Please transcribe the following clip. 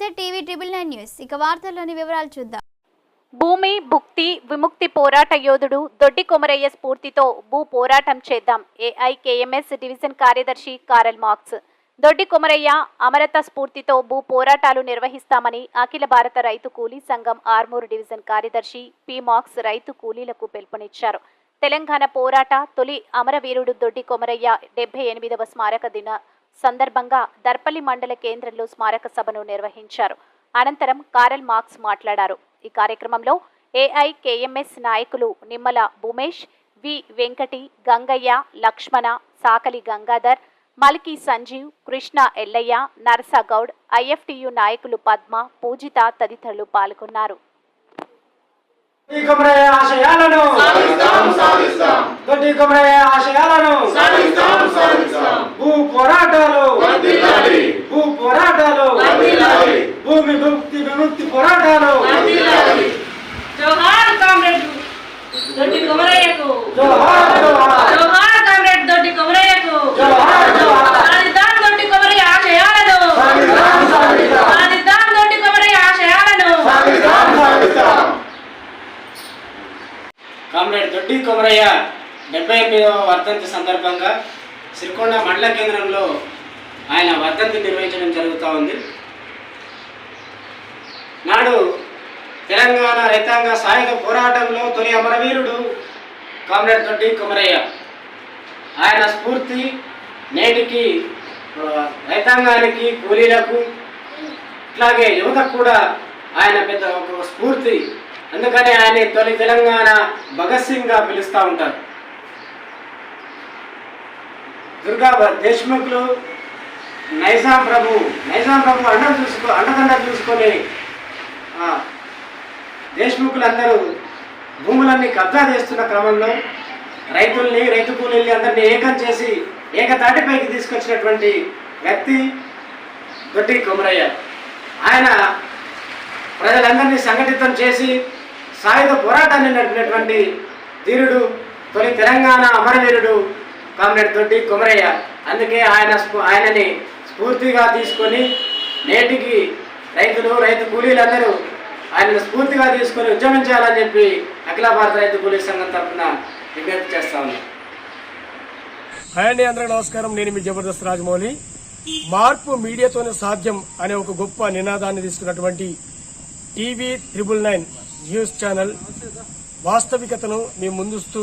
నమస్తే TV triple nine news. ఇక వార్తల్లోని వివరాలు చూద్దాం. భూమి భుక్తి విముక్తి పోరాట యోధుడు దొడ్డి కొమరయ్య స్ఫూర్తితో భూ పోరాటం చేద్దాం. ఏఐకేఎంఎస్ డివిజన్ కార్యదర్శి కారల్ మార్క్స్. దొడ్డి కొమరయ్య అమరత స్ఫూర్తితో భూ పోరాటాలు నిర్వహిస్తామని అఖిల భారత రైతు కూలీ సంఘం ఆర్మూరు డివిజన్ కార్యదర్శి పి మార్క్స్ రైతు కూలీలకు పిలుపునిచ్చారు. తెలంగాణ పోరాట తొలి అమరవీరుడు దొడ్డి కొమరయ్య డెబ్బై ఎనిమిదవ స్మారక దిన సందర్భంగా దర్పల్లి మండల కేంద్రంలో స్మారక సభను నిర్వహించారు. అనంతరం కారల్ మార్క్స్ మాట్లాడారు. ఈ కార్యక్రమంలో ఏఐకేఎంఎస్ నాయకులు నిమ్మల భూమేష్ వి వెంకటి గంగయ్య లక్ష్మణ సాకలి గంగాధర్ మల్కి సంజీవ్ కృష్ణ ఎల్లయ్య నరసగౌడ్ ఐఎఫ్టియు నాయకులు పద్మ పూజిత తదితరులు పాల్గొన్నారు. ఆశయాలను భూ పోరాటాలు భూ పోరాటాలు భూమి ముక్తి విముక్తి పోరాటాలు. జోహార్ కామ్రేడ్ దొడ్డి కొమరయ్యకు. జోహార్ జోహార్. కామ్రేడ్ దొడ్డి కొమరయ్యకు. జోహార్ సాధిద్దాం దొడ్డి కొమరయ్య ఆశయాలను. సాగిద్దాం సాగిద్దాం సాధిద్దాం దొడ్డి కొమరయ్య ఆశయాలను. కామ్రేడ్ దొడ్డి కొమరయ్య డెబ్బై ఎనిమిదవ వర్ధంతి సందర్భంగా సిరికొండ మండల కేంద్రంలో ఆయన వర్ధంతి నిర్వహించడం జరుగుతూ ఉంది. నాడు తెలంగాణ రైతాంగ సాయుధ పోరాటంలో తొలి అమరవీరుడు కామ్రేడ్ తొట్టి కుమరయ్య. ఆయన స్ఫూర్తి నేటికి రైతాంగానికి కూలీలకు ఇట్లాగే యువతకు కూడా ఆయన పెద్ద ఒక స్ఫూర్తి. అందుకని ఆయన తొలి తెలంగాణ భగత్ సింగ్గా పిలుస్తూ ఉంటారు. దుర్గా దేశ్ముఖ్లు నైజాం ప్రభు నైజాం ప్రభు అండ చూసుకో అండదండ చూసుకొని దేశ్ముఖులందరూ భూములన్నీ కబ్జా చేస్తున్న క్రమంలో రైతుల్ని రైతు కూలీల్ని అందరినీ ఏకం చేసి ఏకతాటిపైకి తీసుకొచ్చినటువంటి వ్యక్తి దొడ్డి కొమరయ్య. ఆయన ప్రజలందరినీ సంఘటితం చేసి సాయుధ పోరాటాన్ని నడిపినటువంటి ధీరుడు తొలి తెలంగాణ అమరవీరుడు కామ్రేడ్ తోటి కొమరయ్య. అందుకే ఆయన ఆయనని స్ఫూర్తిగా తీసుకొని నేటికి రైతులు రైతు కూలీలందరూ ఆయనను స్ఫూర్తిగా తీసుకొని ఉద్యమించాలని చెప్పి అఖిల భారత రైతు కూలీ సంఘం తరఫున విజ్ఞప్తి చేస్తా ఉన్నాం. హాయ్ అండి అందరికీ నమస్కారం. నేను మీ జబర్దస్త్ రాజమౌళి. మార్పు మీడియాతోనే సాధ్యం అనే ఒక గొప్ప నినాదాన్ని తీసుకున్నటువంటి TV triple nine news channel వాస్తవికతను మీ ముందుస్తూ